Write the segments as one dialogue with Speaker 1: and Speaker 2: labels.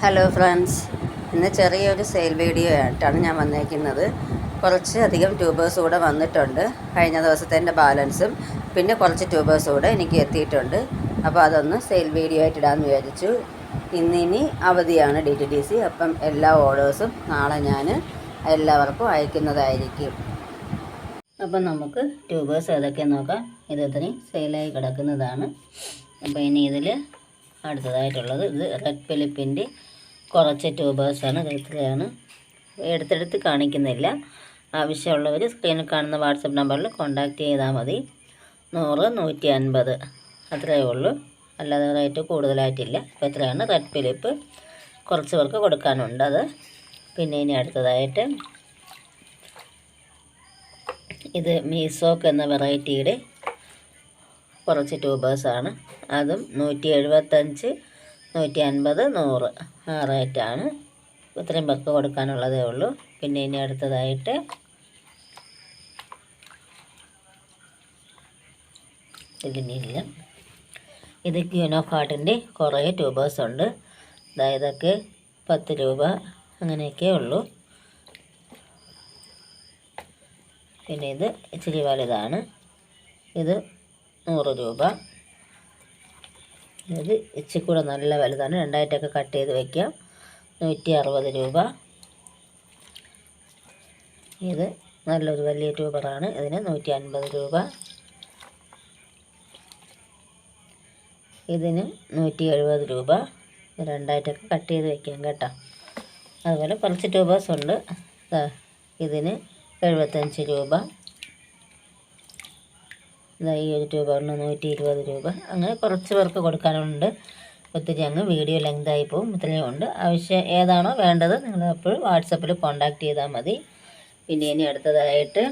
Speaker 1: Hello friends ഇന്ന് ചെറിയൊരു sale video ആയിട്ടാണ് ഞാൻ വന്നേക്കുന്നത്. കുറച്ച് അധികം ട്യൂബേഴ്സ് കൂടെ വന്നിട്ടുണ്ട്. കഴിഞ്ഞ ദിവസത്തെ ബാലൻസും പിന്നെ കുറച്ച് ട്യൂബേഴ്സ് കൂടെ എനിക്ക് എത്തിയിട്ടുണ്ട്. അപ്പോൾ അതൊന്ന് സെയിൽ വീഡിയോ ആയിട്ട് വിചാരിച്ചു. ഇന്നിനി അവധിയാണ് ഡി ടി ഡി സി അപ്പം എല്ലാ ഓർഡേഴ്സും നാളെ ഞാൻ എല്ലാവർക്കും അയക്കുന്നതായിരിക്കും. അപ്പം നമുക്ക് ട്യൂബേഴ്സ് ഏതൊക്കെയെന്ന് നോക്കാം. ഇത് ഇത്രയും സെയിലായി കിടക്കുന്നതാണ്. അപ്പോൾ ഇനി ഇതിൽ അടുത്തതായിട്ടുള്ളത് ഇത് റെഡ് ഫിലിപ്പിന്റെ കുറച്ച് ട്യൂബേഴ്സാണ് കേൾക്കുകയാണ് എടുത്തെടുത്ത് കാണിക്കുന്നില്ല. ആവശ്യമുള്ളവർ സ്ക്രീനിൽ കാണുന്ന വാട്സപ്പ് നമ്പറിൽ കോൺടാക്റ്റ് ചെയ്താൽ മതി. നൂറ് നൂറ്റി അൻപത് അത്രയേ ഉള്ളൂ. അല്ലാതെ റേറ്റ് കൂടുതലായിട്ടില്ല. അപ്പോൾ ഇത്രയാണ് റെഡ് ഫിലിപ്പ് കുറച്ച് പേർക്ക് കൊടുക്കാനുണ്ട് അത്. പിന്നെ ഇനി അടുത്തതായിട്ട് ഇത് മീസോക്ക് എന്ന വെറൈറ്റിയുടെ കുറച്ച് ട്യൂബേഴ്സാണ്. അതും നൂറ്റി എഴുപത്തഞ്ച് നൂറ്റി അൻപത് നൂറ്. ആ റേറ്റാണ്. ഇത്രയും പേർക്ക് കൊടുക്കാനുള്ളതേ ഉള്ളൂ. പിന്നെ ഇനി അടുത്തതായിട്ട് ഇതിനില്ല ഇത് ക്യൂനോ കാർട്ടിന്റെ കുറേ ട്യൂബേഴ്സ് ഉണ്ട് അതായതൊക്കെ പത്ത് രൂപ അങ്ങനെയൊക്കെ ഉള്ളൂ. പിന്നെ ഇത് ഇച്ചിരി വലുതാണ്. ഇത് നൂറ് രൂപ. ഇത് ഇച്ചിരി കൂടെ നല്ല വലുതാണ്. രണ്ടായിട്ടൊക്കെ കട്ട് ചെയ്ത് വയ്ക്കാം നൂറ്റി അറുപത് രൂപ. ഇത് നല്ലൊരു വലിയ ട്യൂബറാണ്. ഇതിന് നൂറ്റി അൻപത് രൂപ. ഇതിന് നൂറ്റി എഴുപത് രൂപ രണ്ടായിട്ടൊക്കെ കട്ട് ചെയ്ത് വയ്ക്കാം കേട്ടോ. അതുപോലെ കുറച്ച് ട്യൂബേഴ്സ് ഉണ്ട്. ഇതിന് എഴുപത്തഞ്ച് രൂപ. ഇതാ ഈ ഒരു ട്യൂബറിന് നൂറ്റി ഇരുപത് രൂപ. അങ്ങനെ കുറച്ച് പേർക്ക് കൊടുക്കാനുണ്ട്. ഒത്തിരി അങ്ങ് വീഡിയോ ലെങ്തായി പോകും ഇത്രയും ഉണ്ട്. ആവശ്യം ഏതാണോ വേണ്ടത് നിങ്ങൾ അപ്പോൾ വാട്സപ്പിൽ കോൺടാക്റ്റ് ചെയ്താൽ മതി. പിന്നെ ഇനി അടുത്തതായിട്ട്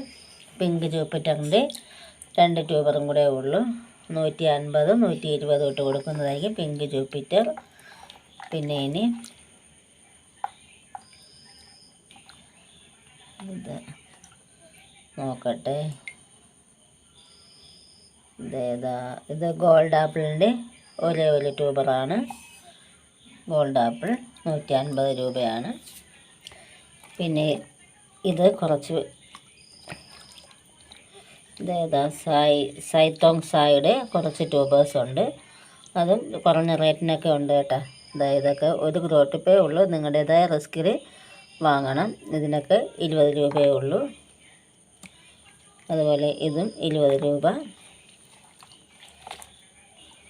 Speaker 1: പിങ്ക് ജൂപ്പിറ്ററിന്റെ രണ്ട് ട്യൂബറും കൂടെ ഉള്ളൂ. നൂറ്റി അൻപത് നൂറ്റി ഇരുപത് തൊട്ട് കൊടുക്കുന്നതായിരിക്കും പിങ്ക് ജൂപ്പിറ്റർ. പിന്നെ ഇനി ഇത് നോക്കട്ടെ. ഇതേതാ ഇത് ഗോൾഡ് ആപ്പിളിന്റെ ഒരേ ഒരു ട്യൂബറാണ് ഗോൾഡ് ആപ്പിൾ നൂറ്റി അൻപത് രൂപയാണ്. പിന്നെ ഇത് കുറച്ച് ഇതേതാ സായി സൈത്തോങ് സായിയുടെ കുറച്ച് ട്യൂബേഴ്സ് ഉണ്ട്. അതും കുറഞ്ഞ റേറ്റിനൊക്കെ ഉണ്ട് കേട്ടോ. അതായത് ഇതൊക്കെ ഒരു ഗ്രോട്ടിപ്പേ ഉള്ളൂ. നിങ്ങളുടേതായ റിസ്കിൽ വാങ്ങണം. ഇതിനൊക്കെ ഇരുപത് രൂപയേ ഉള്ളൂ. അതുപോലെ ഇതും ഇരുപത് രൂപ.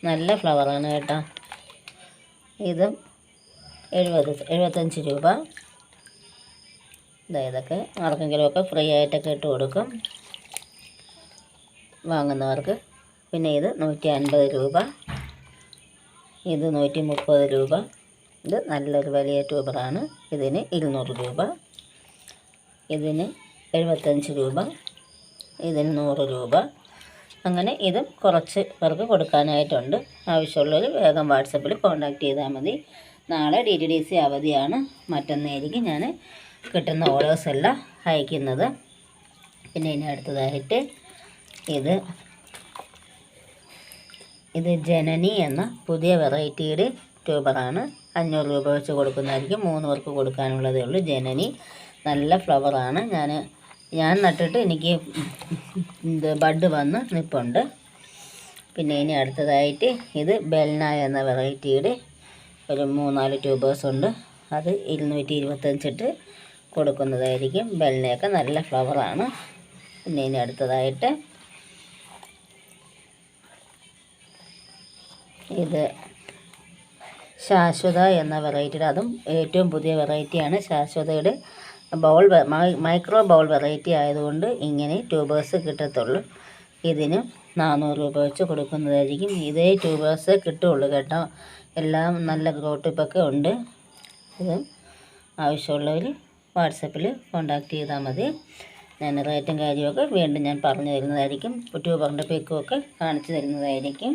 Speaker 1: നല്ല ഫ്ലവറാണ് കേട്ടോ. ഇതും എഴുപത് എഴുപത്തഞ്ച് രൂപ. ഇതാ ഇതൊക്കെ ആർക്കെങ്കിലുമൊക്കെ ഫ്രീ ആയിട്ടൊക്കെ ഇട്ട് കൊടുക്കും. വാങ്ങുന്നവർക്ക്. പിന്നെ ഇത് നൂറ്റി അൻപത് രൂപ. ഇത് നൂറ്റി മുപ്പത് രൂപ. ഇത് നല്ലൊരു വലിയ ട്യൂബറാണ്. ഇതിന് ഇരുന്നൂറ് രൂപ. ഇതിന് എഴുപത്തഞ്ച് രൂപ. ഇതിന് നൂറ് രൂപ. അങ്ങനെ ഇത് കുറച്ച് പേർക്ക് കൊടുക്കാനായിട്ടുണ്ട്. ആവശ്യമുള്ളവർ വേഗം വാട്സപ്പിൽ കോൺടാക്റ്റ് ചെയ്താൽ മതി. നാളെ ഡി ടി ഡി സി അവധിയാണ്. മറ്റന്നായിരിക്കും ഞാൻ കിട്ടുന്ന ഓർഡേഴ്സ് എല്ലാം അയക്കുന്നത്. പിന്നെ ഇനി അടുത്തതായിട്ട് ഇത് ഇത് ജനനി എന്ന പുതിയ വെറൈറ്റിയുടെ ട്യൂബറാണ്. അഞ്ഞൂറ് രൂപ വെച്ച് കൊടുക്കുന്നതായിരിക്കും. മൂന്ന് പേർക്ക് കൊടുക്കാനുള്ളതേ ഉള്ളൂ. ജനനി നല്ല ഫ്ലവറാണ്. ഞാൻ ഞാൻ നട്ടിട്ട് എനിക്ക് ഇത് ബഡ് വന്ന് നിൽപ്പുണ്ട് പിന്നെ ഇനി അടുത്തതായിട്ട് ഇത് ബെൽന എന്ന വെറൈറ്റിയുടെ ഒരു മൂന്നാൽ ട്യൂബേഴ്സ് ഉണ്ട്. അത് ഇരുന്നൂറ്റി ഇരുപത്തഞ്ചിട്ട് കൊടുക്കുന്നതായിരിക്കും. ബെൽനയൊക്കെ നല്ല ഫ്ലവറാണ്. പിന്നെ ഇനി അടുത്തതായിട്ട് ഇത് ശാശ്വത എന്ന വെറൈറ്റിയുടെ അതും ഏറ്റവും പുതിയ വെറൈറ്റിയാണ് ശാശ്വതയുടെ ബൗൾ മൈക്രോ ബൗൾ വെറൈറ്റി ആയതുകൊണ്ട് ഇങ്ങനെ ട്യൂബേഴ്സ് കിട്ടത്തുള്ളൂ. ഇതിന് നാനൂറ് രൂപ വെച്ച് കൊടുക്കുന്നതായിരിക്കും. ഇതേ ട്യൂബേഴ്സ് കിട്ടുള്ളൂ കേട്ടോ. എല്ലാം നല്ല ഗ്രോട്ടിപ്പൊക്കെ ഉണ്ട്. ഇത് ആവശ്യമുള്ളവർ വാട്സപ്പിൽ കോൺടാക്റ്റ് ചെയ്താൽ മതി. ഞാൻ റേറ്റും കാര്യമൊക്കെ വീണ്ടും ഞാൻ പറഞ്ഞു തരുന്നതായിരിക്കും. ട്യൂബറിന്റെ പിക്കുമൊക്കെ കാണിച്ചു തരുന്നതായിരിക്കും.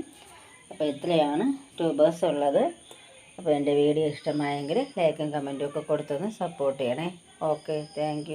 Speaker 1: അപ്പോൾ ഇത്രയാണ് ട്യൂബേഴ്സ് ഉള്ളത്. അപ്പോൾ എന്റെ വീഡിയോ ഇഷ്ടമായെങ്കിൽ ലൈക്കും കമന്റും ഒക്കെ കൊടുത്തൊന്ന് സപ്പോർട്ട് ചെയ്യണേ. Okay thank